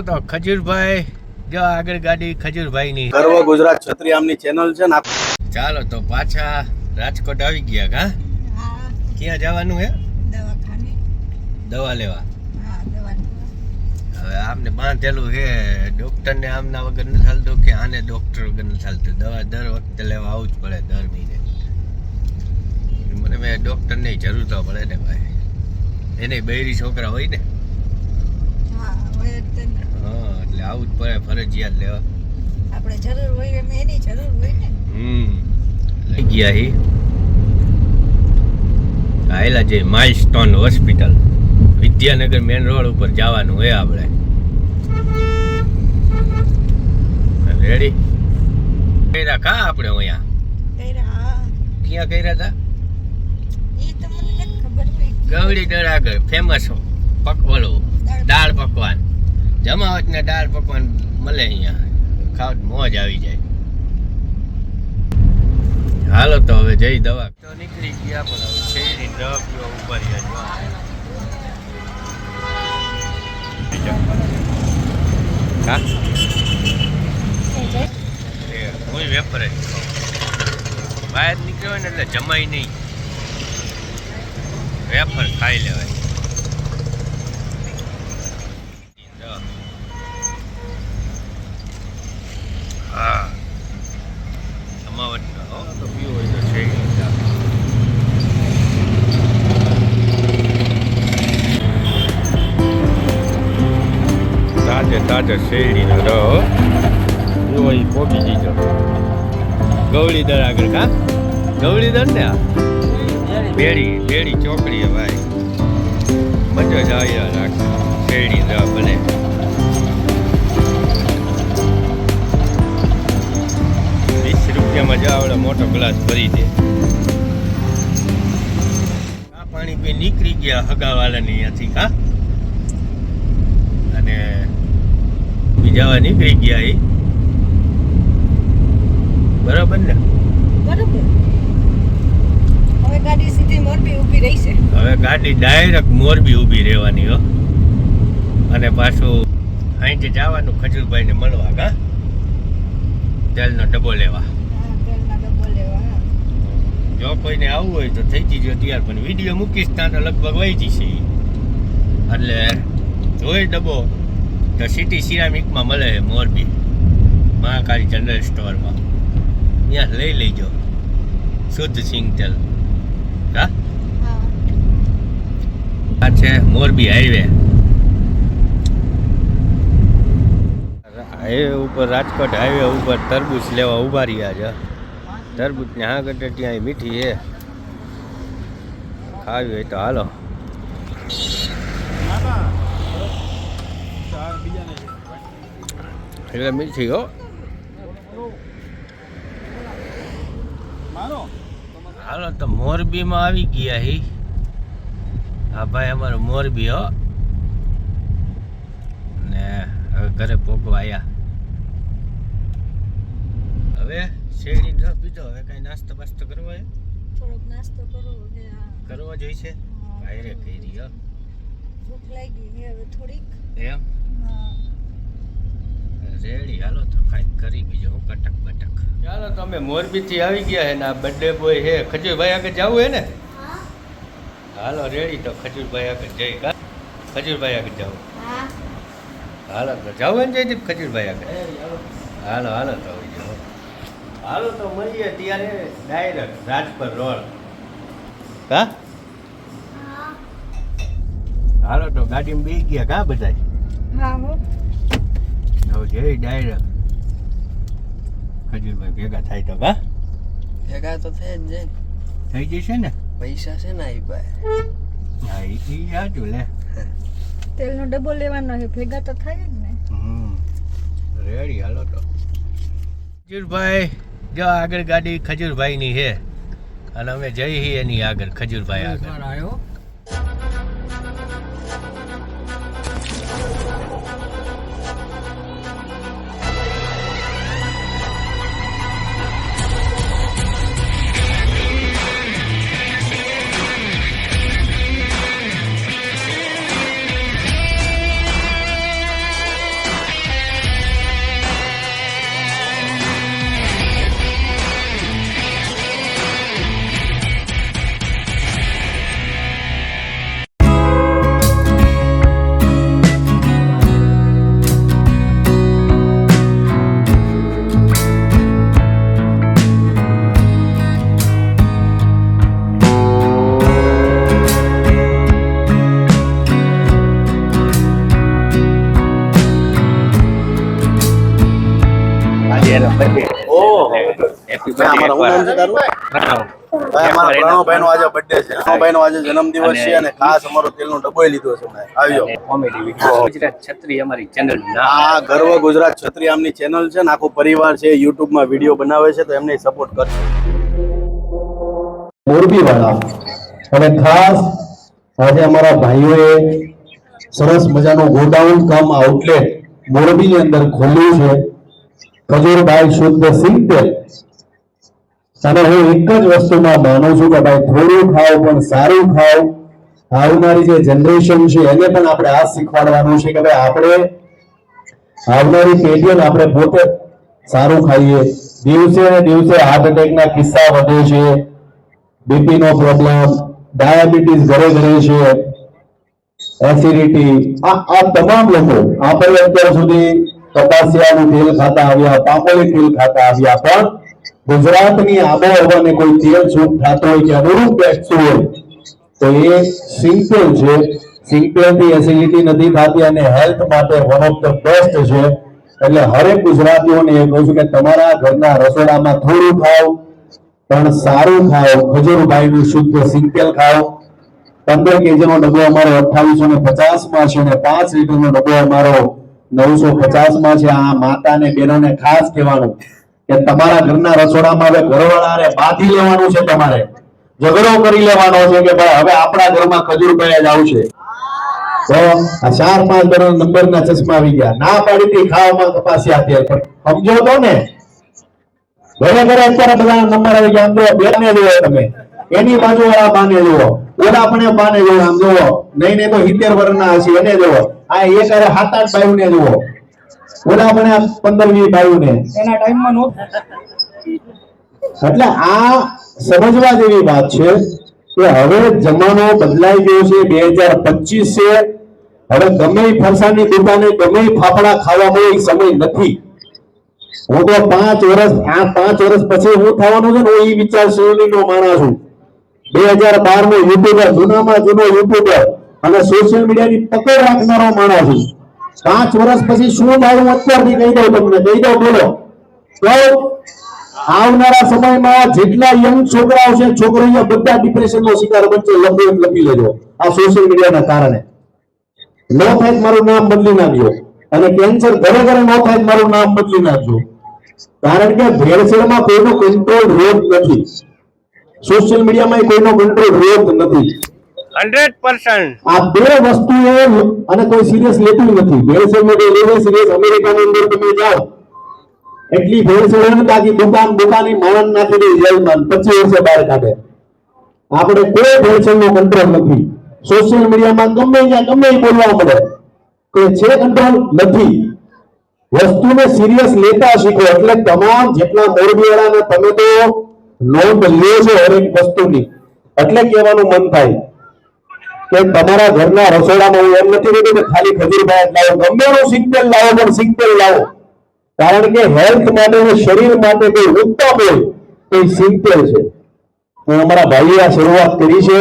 તો ખજૂરભાઈ જો આગળ ગાડી ખજૂરભાઈ ની ગર્વ ગુજરાત ક્ષત્રિય આમની ચેનલ છે ને ચાલો તો પાછા રાજકોટ આવી ગયા કા? હા. ક્યાં જવાનું હે? દવાખાને. દવા લેવા. હવે આમને બાંધેલું હે. ડોક્ટર ને આમના વગર નથી ચાલતું કે આને ડોક્ટર વગર નથી ચાલતું દવા દર વખતે લેવા આવવું જ પડે દર મહિને. મને મેં ડોક્ટરની જરૂર તો પડે ને ભાઈ. એને બૈરી છોકરા હોય ને. હા એટલે આવું જ પડે ફરજિયાત લેવા. આપણે જરૂર હોય એમ એની જરૂર હોય ને. હમ લઈ ગયા હી. આયેલા જે milestone hospital Vidyanagar main road ઉપર જવાનું હોય આપણે. રેડી કર્યા કા આપણે અહીંયા? ક્યાં કર્યા હતા તો ગવડી દળ આગળ ફેમસ પકવલો. દાળ પકવાન. જમાવટ ને દાળ પકવાન મળે અહીંયા. ખાવ મોજ આવી જાય. હાલો તો હવે જઈ દવા. તો નીકળી ગયા પણ હવે શેરી દવા પીવા ઉપર હા? હું વેપર જ. બહાર નીકળ્યો ને એટલે જમાય નહીં. વેફર ખાઈ લેવાય. તાજે તાજે શેરડીનો રહો એવો ગવળી દર આગળ કા? ગવળી દર ને આ? બેડી બેડી ચોકડીએ ભાઈ. મજા જ આવ્યા શેરડી દવા બને વીસ રૂપિયામાં જ આવડે, મોટો ગ્લાસ ભરી દે. આ પાણી પી નીકળી ગયા હગાવાલાની અહીંયાથી કા અને બીજાવા નીકળી ગયા એ બરાબર ને? બરાબર. હવે ગાડી સીધી મોરબી ઊભી રહી છે. હવે ગાડી ડાયરેક્ટ મોરબી ઊભી રહેવાની હો. અને પાછું અહીંથી જવાનું ખજૂરભાઈને મળવા કા? તેલનો ડબ્બો લેવા. હા તેલના ડબ્બો લેવા જો કોઈને આવવું હોય તો થઈ જજો તૈયાર પણ વીડિયો મૂકીશ ત્યાં તો લગભગ વહી જશે એટલે જોઈ ડબ્બો. તો સિટી સિરામિકમાં મળે છે મોરબી મહાકાળી જનરલ સ્ટોરમાં ત્યાં લઈ લેજો. શુદ્ધ સિંગ તેલ હા. આ છે મોરબી હાઈવે. હાઈવે ઉપર રાજકોટ હાઈવે ઉપર તરબૂચ લેવા ઊભા રહ્યા છે. તરબૂચની હા ગટે ત્યાં મીઠી છે. ખાવી હોય તો હાલો. એટલે મીઠી હો. હાલો તો મોરબીમાં આવી ગયા હી. હા ભાઈ અમારો મોરબી હો. ને હવે ઘરે પોગવાયા હવે શેરડી ન પીધો હવે કઈ નાસ્તો બાસ્તો કરવો હે થોડોક નાસ્તો કરવો. કરવો જોઈશે ભાઈ રે કરી હો. ભૂખ લાગી છે હવે થોડીક. એમ? રેડી હાલો તો કાંઈક કરી બીજો હું કટક બટક. ચાલો તમે મોરબી થી આવી ગયા હે ને આ બર્થડે બોય હે. ખજૂરભાઈ આગળ જવું હે ને? હાલો રેડી તો ખજૂરભાઈ આગળ જઈ કા ખજૂરભાઈ આગળ જવું હા. હાલો તો જાવ ને જયદીપ ખજૂરભાઈ આગળ. હાલો. હાલો તો આવી જાઓ. હાલો તો મળીએ ત્યારે ડાયરેક્ટ રાજપર રોડ. કા હાલો તો ગાડીમાં બી ગયા કા બધા હા હો. હવે જઈ ડાયરેક્ટ. ખજૂરભાઈ ભેગા થાય તો કા? ભેગા તો થઈ જ જાય. થઈ જશે ને? પૈસા છે ને આવી પાસે. હા એ સાચું લે. તેલનો ડબ્બો લેવાનો છે ભેગા તો થાય જ ને. હમ. રેડી હાલો તો. ખજૂરભાઈ જો આગળ ગાડી ખજૂરભાઈની છે. અને અમે જઈ એની આગળ ખજૂરભાઈ આગળ. આવ્યો નામ આજે બર્થડે છે. આજે જન્મદિવસ છે અને ખાસ અમારો તેલનો ડબ્બો લીધો છે video. ગુજરાત છત્રી અમારી channel નું. નામ. આ ગર્વ ગુજરાત છત્રી આમની ચેનલ છે ને આખો પરિવાર છે યુટ્યુબ વીડિયો બનાવે છે તો એમને સપોર્ટ કરજો મોરબી વાળા અને ખાસ આજે અમારા ભાઈઓએ સરસ મજાનું ગોડાઉન કમ આઉટલેટ મોરબીની અંદર ખોલ્યું છે. ખજૂરભાઈ શુદ્ધ સિંગતેલ અને હું એક જ વસ્તુમાં માનું છું કે ભાઈ થોડું ખાઓ પણ સારું ખાઓ. આવનારી જે જનરેશન છે એને પણ આપણે આ શીખવાડવાનું છે કે ભાઈ આપણે આવનારી પેઢીઓને આપણે પોતે સારું ખાઈએ. દિવસે ને દિવસે હાર્ટ એટેકના કિસ્સા વધે છે. બીપી નો પ્રોબ્લેમ ડાયાબિટીસ ઘરે ઘરે છે. એસિડિટી આ આ તમામ લોકો આપણે અત્યાર સુધી કપાસિયાનું તેલ ખાતા આવ્યા પાપોલી તેલ ખાતા આવ્યા, પણ ગુજરાતની આબોહવાને કોઈ તેલ સૂટ થતો હોય કે અનુરૂપ બેસતું હોય, તો એ સિમ્પલ છે સિમ્પલથી એસિડિટી નથી થતી અને હેલ્થ માટે વન ઓફ ધ બેસ્ટ છે. એટલે હરેક ગુજરાતીઓને એ કહું છું કે તમારા ઘરના રસોડામાં થોડું ખાઓ, પણ સારું ખાઓ. ખજૂરભાઈનું શુદ્ધ સિમ્પલ ખાઓ. પંદર કેજીનો ડબ્બો અમારો અઠાવીસો ને પચાસમાં છે અને પાંચ લીટરનો ડબ્બો અમારો નવસો પચાસમાં છે. આ માતા ને બહેનો ખાસ કહેવાનું. કે તમારા ઘરના રસોડામાં હવે ઘરવાળાને બાંધી લેવાનું છે તમારે. ઝઘડો કરી લેવાનો છે કે ભાઈ હવે આપણા ઘરમાં પડ્યા જ આવશે. તો આ ચાર પાંચ ઘર નંબર ના ચશ્મા આવી ગયા. ના પાડી હતી, ખાવામાં કપાસિયા તેલ પણ સમજો તો ને. ઘરે ઘરે અત્યારે બધા નંબર આવી ગયા. આમ જુઓ, બેને જુઓ તમે. એની બાજુ વાળા બાને જુઓ. ઓલા પણ બાને જુઓ. આમ જુઓ. નહીં નહીં તો સિત્તેર વર્ષના હશે, એને જુઓ. આ એક સાત આઠ બાયુ ને જુઓ. ઓલા પણ આ પંદર વીસ બાયુ ને. એના ટાઈમમાં નો એટલે આ સમજવા જેવી વાત છે કે હવે જમાનો બદલાઈ ગયો છે બે હજાર પચીસ છે. હવે ગમે ફરસાની દુકાને ગમે ફાફડા ખાવામાં એ સમય નથી. હું તો પાંચ વર્ષ આ પાંચ વર્ષ પછી હું થવાનું છે ને હું ઈ વિચારસરણીનો માણસ છું. બે હજાર બાર નો યુટ્યુબર જૂનામાં જૂનો યુટ્યુબર અને સોશિયલ મીડિયાની પકડ રાખનારો માણસ છું. પાંચ વર્ષ પછી શું મારું અત્યારથી કહી દઉં તમને, કહી દઉં, બોલો. આવનારા સમયમાં જેટલા યંગ છોકરાઓ છે, છોકરીઓ બધા ડિપ્રેશનનો શિકાર બનશે, લખો લખી લેજો. આ સોશિયલ મીડિયાના કારણે. ન થાય મારું નામ બદલી નાખજો. અને કેન્સર ઘરે ઘરે નો થાય મારું નામ બદલી નાખજો. કારણ કે ભેળસેળમાં કોઈનો કંટ્રોલ રોગ નથી. સોશિયલ મીડિયામાં કોઈનો કંટ્રોલ રોગ નથી. 100% આ બે વસ્તુઓ અને કોઈ સિરિયસ લેતું નથી. ભેળસેળ માટે લેવે સિરિયસ અમેરિકાની અંદર તમે જાઓ, એટલી ભેળસેળ ને દુકાન, દુકાની માણસ નાખી દે જેલમાં પચીસ વર્ષે બહાર કાઢે. આપણે કોઈ ભેળસેળનો કંટ્રોલ નથી. સોશિયલ મીડિયામાં ગમે ત્યાં, ગમે બોલવા મળે. કે છે કંટ્રોલ નથી. વસ્તુને સિરિયસ લેતા શીખો. એટલે તમામ જેટલા મોરબીવાળાને તમે તો નોંધ લ્યો છો હરેક વસ્તુની. એટલે કહેવાનું મન થાય. કે તમારા ઘરના રસોડામાં હું એમ નથી કીધું કે ખાલી ખજૂરભાઈ જ લાવો. ગમે એનું સિંગતેલ લાવો, પણ સિંગતેલ લાવો. કારણ કે હેલ્થ માટે શરીર માટે કોઈ ઉત્તમ હોય એ સિંગતેલ છે. અમારા ભાઈએ આ શરૂઆત કરી છે.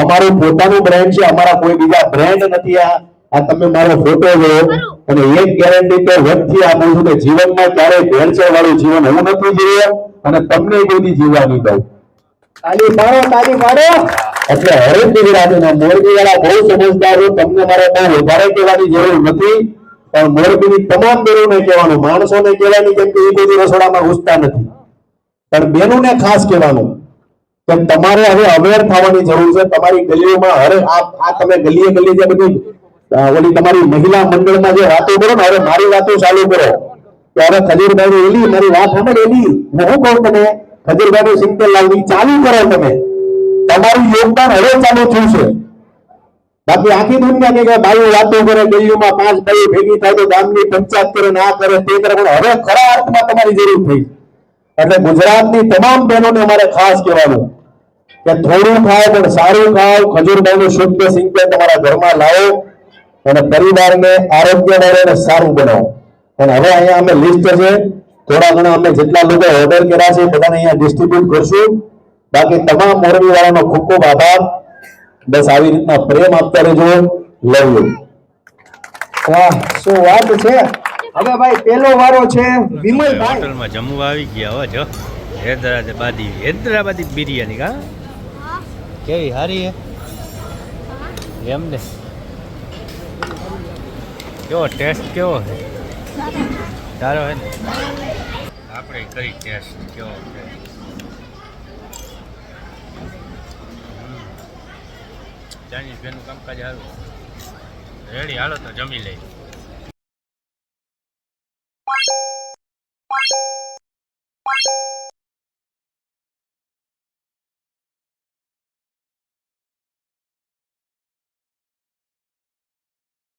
અમારું પોતાનું બ્રાન્ડ છે, અમારા કોઈ બીજા બ્રાન્ડ નથી આ. આ તમે મારો ફોટો જોયો અને એક ગેરંટી તો વ્યક્તિ આપું છું કે જીવનમાં ક્યારેય ભેળસેળ વાળું જીવન હું નથી જીવ્યો. અને તમને કોઈ જીવવાની જીવવા નહીં દઉં તાલી પાડો તાલી પાડો. એટલે હરેક મોરબી વાળા બહુ સમજદાર છો તમને મારે બહુ વધારે કહેવાની જરૂર નથી, પણ મોરબીની તમામ બેરોને કહેવાનું, માણસોને કહેવાની કેમ કે એ બધી રસોડામાં ઘૂસતા નથી. પણ બેનોને ખાસ કહેવાનું કે તમારે હવે અવેર થવાની જરૂર છે, તમારી ગલીઓમાં હરે આ આ તમે ગલીએ ગલીએ જે બધી ઓલી તમારી મહિલા મંડળમાં જે વાતો કરો ને હવે મારી વાતો ચાલુ કરો. હવે ખજૂરભાઈ એલી, મારી વાત સાંભળ એલી હું કહું તમે ખજીરભાઈ સિંગતેલ લાવવી ચાલુ કરો તમે. તમારું યોગદાન હવે ચાલુ થયું છે. બાકી આખી દુનિયા કે બાઈઓ વાતો કરે, ગલીઓમાં પાંચ બાઈઓ ભેગી થાય તો ગામની પંચાયત કરે ને કરે તે કરે, પણ હવે ખરા અર્થમાં તમારી જરૂર થઈ. એટલે ગુજરાતની તમામ બહેનોને અમારે ખાસ કહેવાનું કે થોડું ખાઓ, પણ સારું ખાઓ, ખજૂરભાઈનું શુદ્ધ સિંકે તમારા ઘરમાં લાવો અને પરિવારને મળે અને સારું બનાવો. પણ હવે અહીંયા અમે લિસ્ટ છે, થોડા ઘણા અમે જેટલા લોકો ઓર્ડર કર્યા છે, બધાને અહીંયા ડિસ્ટ્રીબ્યુટ કરશું. બાકી તમામ મોરબી વાળાનો ખૂબ ખૂબ આભાર. બસ આવી રીતના પ્રેમ આપતા રહેજો લવ યુ. વાહ શું વાત છે? હવે ભાઈ પેલો વારો છે વિમલભાઈ. હોટલમાં જમવા આવી ગયા હો જો. હૈદરાબાદી હૈદરાબાદી બિરયાની કા? કેવી સારી હે? એમ ને. કેવો ટેસ્ટ કેવો છે? સારો હે ને? આપણે કરી ટેસ્ટ કેવો છે? ચાઇનીઝ બેનનું કામકાજ સારું. રેડી હાલો તો જમી લઈ